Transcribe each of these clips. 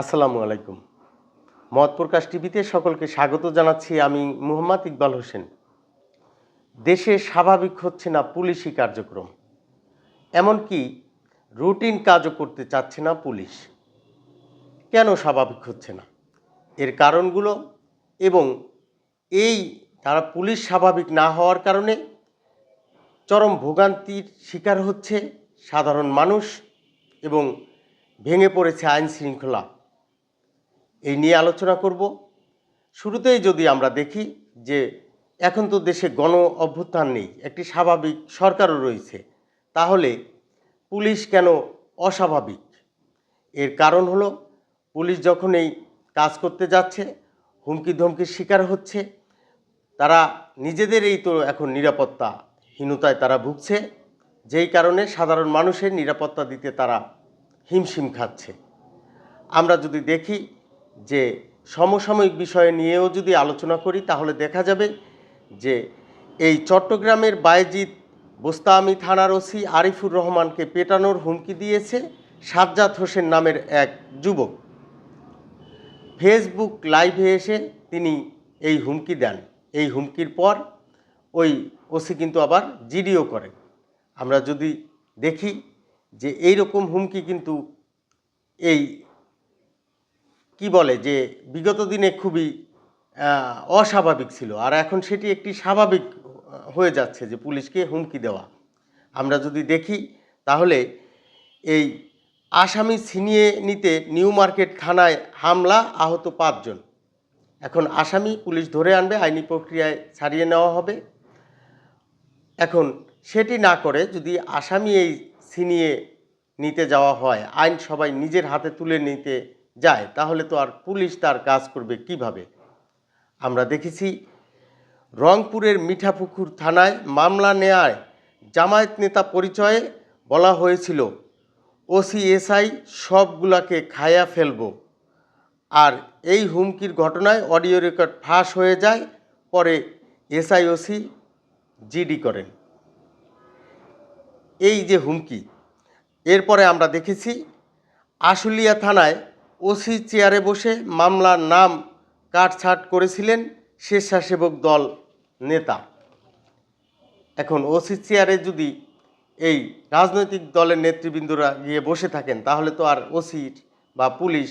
আসসালামু আলাইকুম। মত প্রকাশ টিভিতে সকলকে স্বাগত জানাচ্ছি আমি মুহাম্মদ ইকবাল হোসেন। দেশে স্বাভাবিক হচ্ছে না পুলিশি কার্যক্রম। এমনকি রুটিন কাজও করতে চাচ্ছে না পুলিশ। কেন স্বাভাবিক হচ্ছে না? এর কারণগুলো এবং এই তারা পুলিশ স্বাভাবিক না হওয়ার কারণে চরম ভোগান্তির শিকার হচ্ছে সাধারণ মানুষ এবং ভেঙে পড়েছে আইন শৃঙ্খলা এই নিয়ে আলোচনা করব। শুরুতেই যদি আমরা দেখি যে এখন তো দেশে গণ অভ্যুত্থান নেই, একটি স্বাভাবিক সরকারও রয়েছে, তাহলে পুলিশ কেন অস্বাভাবিক? এর কারণ হলো পুলিশ যখন এই কাজ করতে যাচ্ছে হুমকি ধমকির শিকার হচ্ছে, তারা নিজেদেরই তো এখন নিরাপত্তাহীনতায় তারা ভুগছে, যেই কারণে সাধারণ মানুষের নিরাপত্তা দিতে তারা হিমশিম খাচ্ছে। আমরা যদি দেখি যে সমসাময়িক বিষয় নিয়েও যদি আলোচনা করি, তাহলে দেখা যাবে যে এই চট্টগ্রামের বায়েজিৎ বোস্তামি থানার ওসি আরিফুর রহমানকে পেটানোর হুমকি দিয়েছে সাজ্জাদ হোসেন নামের এক যুবক। ফেসবুক লাইভে এসে তিনি এই হুমকি দেন। এই হুমকির পর ওই ওসি কিন্তু আবার জিডিও করে। আমরা যদি দেখি যে এই রকম হুমকি কিন্তু এই কি বলে যে বিগত দিনে খুবই অস্বাভাবিক ছিল। আর এখন সেটি একটি স্বাভাবিক হয়ে যাচ্ছে যে পুলিশকে হুমকি দেওয়া। আমরা যদি দেখি, তাহলে এই আসামি ছিনিয়ে নিতে নিউ মার্কেট থানায় হামলা, আহত পাঁচজন। এখন আসামি পুলিশ ধরে আনবে, আইনি প্রক্রিয়ায় ছাড়িয়ে নেওয়া হবে। এখন সেটি না করে যদি আসামি এই ছিনিয়ে নিতে যাওয়া হয়, আইন সবাই নিজের হাতে তুলে নিতে যায়, তাহলে তো আর পুলিশ তার কাজ করবে কীভাবে? আমরা দেখেছি রংপুরের মিঠাপুকুর থানায় মামলা নেয়ায় জামায়াত নেতা পরিচয়ে বলা হয়েছিল ওসিএসআই সবগুলাকে খায়া ফেলব। আর এই হুমকির ঘটনায় অডিও রেকর্ড ফাঁস হয়ে যায়, পরে এসআইওসি জিডি করেন। এই যে হুমকি, এরপরে আমরা দেখেছি আশুলিয়া থানায় ওসি চেয়ারে বসে মামলার নাম কাটছাট করেছিলেন স্বেচ্ছাসেবক দল নেতা। এখন ওসি চেয়ারে যদি এই রাজনৈতিক দলের নেতৃবৃন্দরা গিয়ে বসে থাকেন, তাহলে তো আর ওসি বা পুলিশ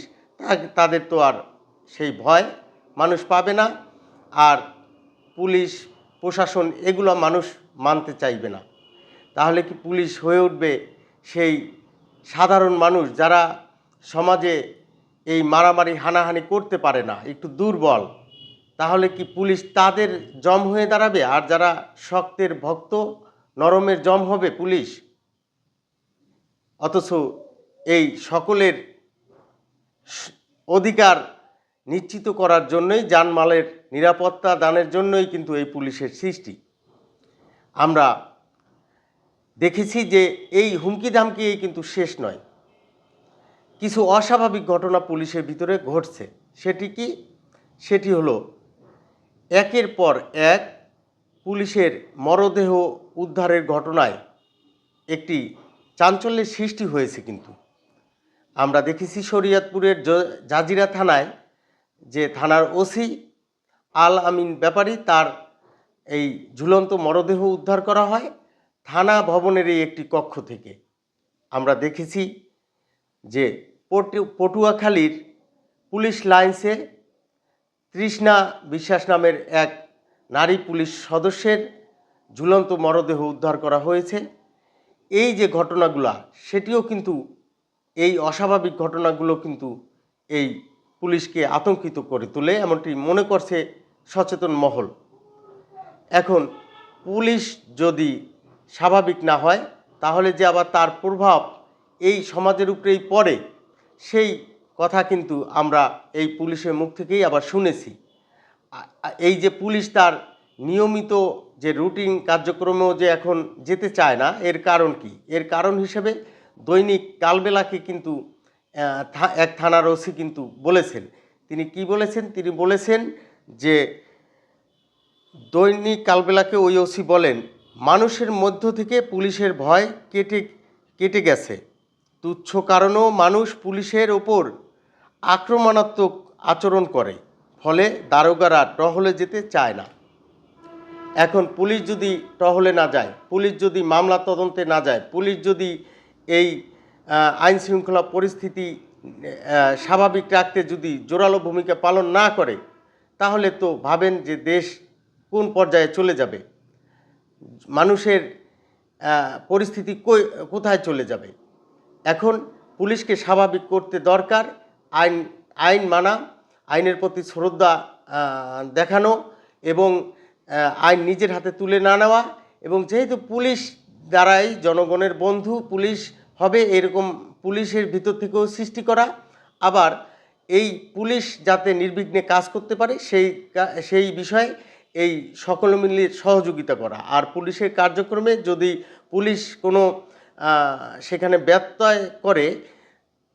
তাদের তো আর সেই ভয় মানুষ পাবে না আর পুলিশ, প্রশাসন এগুলো মানুষ মানতে চাইবে না। তাহলে কি পুলিশ হয়ে উঠবে সেই সাধারণ মানুষ যারা সমাজে এই মারামারি, হানাহানি করতে পারে না। একটু দুর্বল। তাহলে কি পুলিশ তাদের জম হয়ে দাঁড়াবে? আর যারা শক্তের ভক্ত, নরমের জম হবে পুলিশ? অথচ এই সকলের অধিকার নিশ্চিত করার জন্যই জানমালের নিরাপত্তা দানের জন্যই কিন্তু এই পুলিশের সৃষ্টি। আমরা দেখেছি যে এই হুমকি ধামকি কিন্তু শেষ নয়। কিছু অস্বাভাবিক ঘটনা পুলিশের ভিতরে ঘটছে। সেটি কি? সেটি হলো, একের পর এক পুলিশের মরদেহ উদ্ধারের ঘটনায় একটি চাঞ্চল্যের সৃষ্টি হয়েছে কিন্তু। আমরা দেখেছি শরীয়তপুরের জাজিরা থানায় যে থানার ওসি আল আমিন ব্যাপারী, তার এই ঝুলন্ত মরদেহ উদ্ধার করা হয় থানা ভবনের এই একটি কক্ষ থেকে। আমরা দেখেছি যে পটু- পটুয়াখালীর পুলিশ লাইন্সে তৃষ্ণা বিশ্বাস নামের এক নারী পুলিশ সদস্যের ঝুলন্ত মরদেহ উদ্ধার করা হয়েছে। এই যে ঘটনাগুলা, সেটিও কিন্তু, এই অস্বাভাবিক ঘটনাগুলো কিন্তু এই পুলিশকে আতঙ্কিত করে তোলে, এমনটি মনে করছে সচেতন মহল। এখন পুলিশ যদি স্বাভাবিক না হয়, তাহলে যে আবার তার প্রভাব এই সমাজের উপরেই পড়ে, সেই কথা কিন্তু আমরা এই পুলিশের মুখ থেকেই আবার শুনেছি। এই যে পুলিশ তার নিয়মিত যে রুটিন কার্যক্রমেও যে এখন যেতে চায় না, এর কারণ কি? এর কারণ হিসেবে দৈনিক কালবেলাকে কিন্তু এক থানার ওসি কিন্তু বলেছেন। তিনি কি বলেছেন? তিনি বলেছেন যে, দৈনিক কালবেলাকে ওই ওসি বলেন, মানুষের মধ্য থেকে পুলিশের ভয় কেটে কেটে গেছে। তুচ্ছ কারণেও মানুষ পুলিশের ওপর আক্রমণাত্মক আচরণ করে, ফলে দারোগারা টহলে যেতে চায় না। এখন পুলিশ যদি টহলে না যায়, পুলিশ যদি মামলা তদন্তে না যায়, পুলিশ যদি এই আইন শৃঙ্খলা পরিস্থিতি স্বাভাবিক রাখতে যদি জোরালো ভূমিকা পালন না করে, তাহলে তো ভাবেন যে দেশ কোন পর্যায়ে চলে যাবে? মানুষের পরিস্থিতি কোথায় চলে যাবে? পুলিশকে স্বাভাবিক করতে দরকার, আইন আইন মানা, আইনের প্রতি শ্রদ্ধা দেখানো এবং আইন নিজের হাতে তুলে না নেওয়া এবং যেহেতু পুলিশ দ্বারাই জনগণের বন্ধু, পুলিশ হবে এরকম পুলিশের ভিতর থেকেও সৃষ্টি করা। আবার এই পুলিশ যাতে নির্বিঘ্নে কাজ করতে পারে সেই সেই বিষয়ে এই সকল মিলিয়ে সহযোগিতা করা। আর পুলিশের কার্যক্রমে যদি পুলিশ কোনো সেখানে ব্যত্যয় করে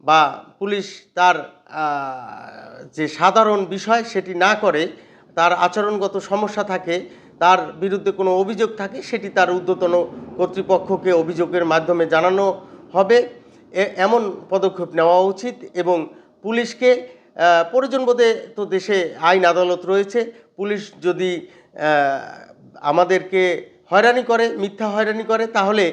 বা পুলিশ তার যে সাধারণ বিষয় সেটি না করে, তার আচরণগত সমস্যা থাকে, তার বিরুদ্ধে কোনো অভিযোগ থাকে, সেটি তার ঊর্ধ্বতন কর্তৃপক্ষকে অভিযোগের মাধ্যমে জানানো হবে। এমন পদক্ষেপ নেওয়া উচিত এবং পুলিশকে প্রয়োজন বোধে তো দেশে আইন আদালত রয়েছে, পুলিশ যদি আমাদেরকে হয়রানি করে, মিথ্যা হয়রানি করে, তাহলে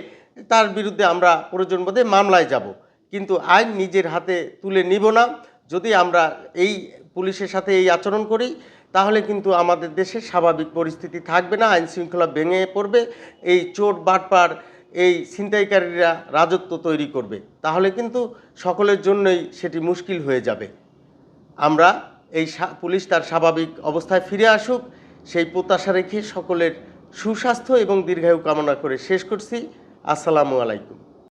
তার বিরুদ্ধে আমরা প্রয়োজন বোধে মামলায় যাব। কিন্তু আইন নিজের হাতে তুলে নিব না। যদি আমরা এই পুলিশের সাথে এই আচরণ করি, তাহলে কিন্তু আমাদের দেশে স্বাভাবিক পরিস্থিতি থাকবে না, আইন শৃঙ্খলা ভেঙে পড়বে, এই চোট বাটপার, এই ছিনতাইকারীরা রাজত্ব তৈরি করবে। তাহলে কিন্তু সকলের জন্যই সেটি মুশকিল হয়ে যাবে। আমরা এই পুলিশ তার স্বাভাবিক অবস্থায় ফিরে আসুক। সেই প্রত্যাশা রেখে সকলের সুস্বাস্থ্য এবং দীর্ঘায়ু কামনা করে শেষ করছি। আসসালামু আলাইকুম।